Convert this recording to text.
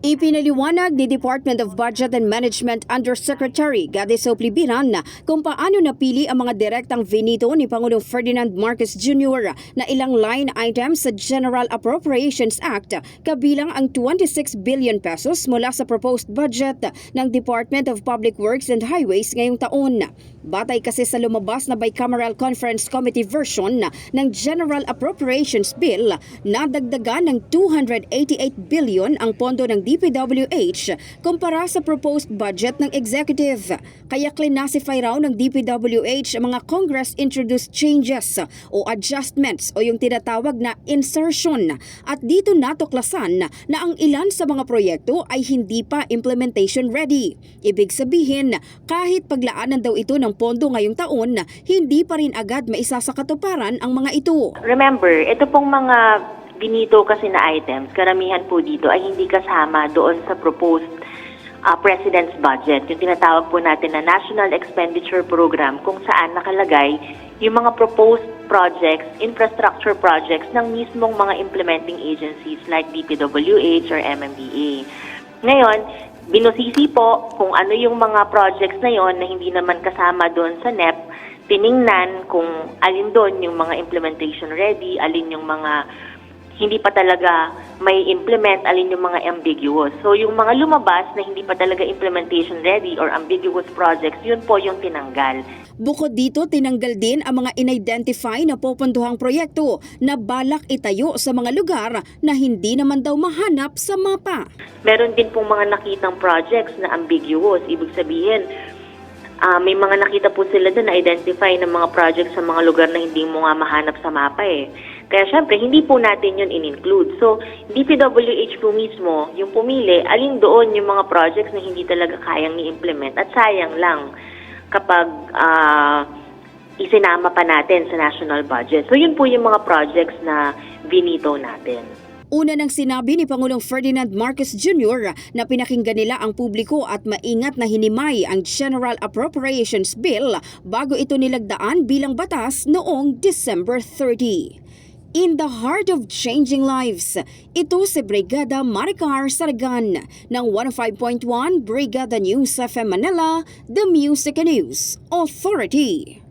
Ipinaliwanag ni Department of Budget and Management Undersecretary Gade Soplibiran kung paano napili ang mga direktang vinito ni Pangulong Ferdinand Marcos Jr. na ilang line items sa General Appropriations Act kabilang ang 26 billion pesos mula sa proposed budget ng Department of Public Works and Highways ngayong taon. Batay kasi sa lumabas na Bicameral Conference Committee version ng General Appropriations Bill, nadagdagan ng 288 billion ang pondo ng DPWH kumpara sa proposed budget ng executive. Kaya classify raw ng DPWH ang mga Congress-introduced changes o adjustments o yung tinatawag na insertion. At dito natuklasan na ang ilan sa mga proyekto ay hindi pa implementation ready. Ibig sabihin, kahit paglaanan daw ito ng pondo ngayong taon, hindi pa rin agad maisasakatuparan ang mga ito. Remember, ito pong mga binito kasi na items, karamihan po dito ay hindi kasama doon sa proposed uh, President's Budget, yung tinatawag po natin na National Expenditure Program, kung saan nakalagay yung mga proposed projects, infrastructure projects ng mismong mga implementing agencies like DPWH or MMDA. Ngayon, binusisi po kung ano yung mga projects na yon na hindi naman kasama doon sa NEP, tiningnan kung alin doon yung mga implementation ready, alin yung mga hindi pa talaga may implement, alin yung mga ambiguous. So yung mga lumabas na hindi pa talaga implementation ready or ambiguous projects, yun po yung tinanggal. Bukod dito, tinanggal din ang mga in-identify na pupuntuhang proyekto na balak itayo sa mga lugar na hindi naman daw mahanap sa mapa. Meron din pong mga nakitang projects na ambiguous. Ibig sabihin, ah, may mga nakita po sila doon na identify ng mga projects sa mga lugar na hindi mo nga mahanap sa mapa eh. Kaya syempre, hindi po natin yun in-include. So, DPWH po mismo, yung pumili, alin doon yung mga projects na hindi talaga kayang i-implement at sayang lang kapag ah, isinama pa natin sa national budget. So, yun po yung mga projects na binito natin. Una nang sinabi ni Pangulong Ferdinand Marcos Jr. na pinakinggan nila ang publiko at maingat na hinimay ang General Appropriations Bill bago ito nilagdaan bilang batas noong December 30. In the heart of changing lives, ito si Brigada Maricar Saragan ng 105.1 Brigada News FM Manila, The Music News Authority.